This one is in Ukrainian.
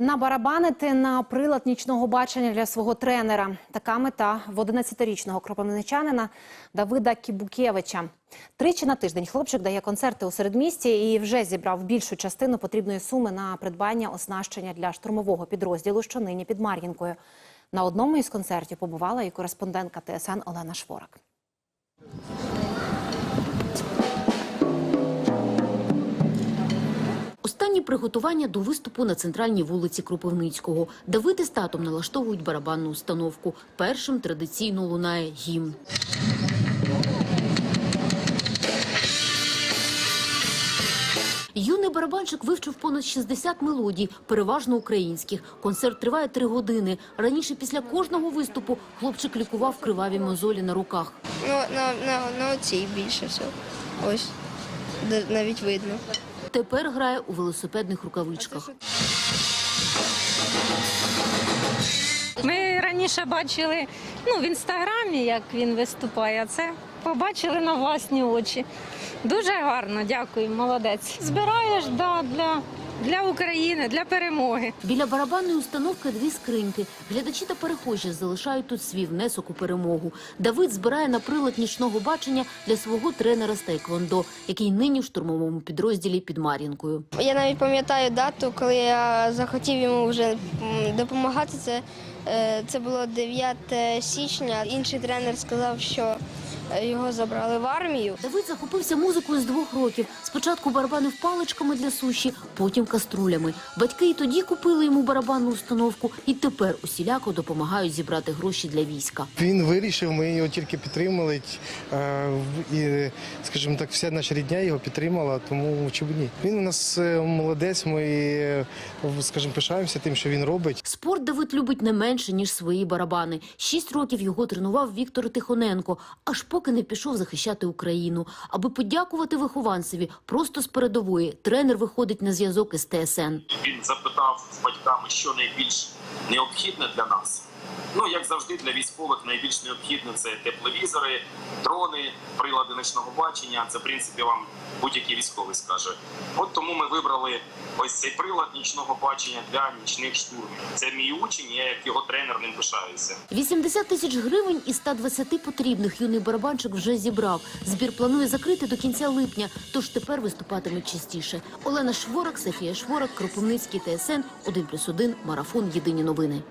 Набарабанити на прилад нічного бачення для свого тренера. Така мета в 11-річного кропивничанина Давида Кібукевича. Тричі на тиждень хлопчик дає концерти у середмісті і вже зібрав більшу частину потрібної суми на придбання оснащення для штурмового підрозділу, що нині під Мар'їнкою. На одному із концертів побувала і кореспондентка ТСН Олена Шворак. Приготування до виступу на центральній вулиці Кропивницького. Давид із татом налаштовують барабанну установку. Першим традиційно лунає гімн. Юний барабанщик вивчив понад 60 мелодій, переважно українських. Концерт триває три години. Раніше після кожного виступу хлопчик лікував криваві мозолі на руках. Ну, на, на, на оцій більше всього. Ось. Навіть видно. Тепер грає у велосипедних рукавичках. Ми раніше бачили ну, в інстаграмі, як він виступає, це побачили на власні очі. Дуже гарно, дякую, молодець. Збираєш да, для, для України, для перемоги. Біля барабанної установки дві скриньки. Глядачі та перехожі залишають тут свій внесок у перемогу. Давид збирає на прилад нічного бачення для свого тренера з тайквондо, який нині в штурмовому підрозділі під Мар'їнкою. Я навіть пам'ятаю дату, коли я захотів йому вже допомагати. Це, е, це було 9 січня. Інший тренер сказав, що його забрали в армію. Давид захопився музикою з двох років. Спочатку барабанив паличками для суші, потім каструлями. Батьки і тоді купили йому барабанну установку, і тепер усіляко допомагають зібрати гроші для війська. Він вирішив, ми його тільки підтримали. е, І, скажімо так, вся наша рідня його підтримала, тому чому б ні. Він у нас е, молодець, ми, е, скажімо, пишаємося тим, що він робить. Спорт Давид любить не менше, ніж свої барабани. Шість років його тренував Віктор Тихоненко, аж поки не пішов захищати Україну. Аби подякувати вихованцеві, просто з передової тренер виходить на зв'язок із ТСН. Він запитав батьками, що найбільш необхідне для нас. Ну, як завжди, для військових найбільш необхідне це тепловізори, дрони, прилади ночного бачення. Це, в принципі, вам будь-який військовий скаже. От тому ми вибрали ось цей прилад нічного бачення для нічних штурмів. Це мій учень, я як його тренер ним пишаюся. 80 тисяч гривень із 120 потрібних юний барабанчик вже зібрав. Збір планує закрити до кінця липня, тож тепер виступатиме частіше. Олена Шворак, Софія Шворак, Кропивницький, ТСН, 1+,1, Марафон, Єдині новини.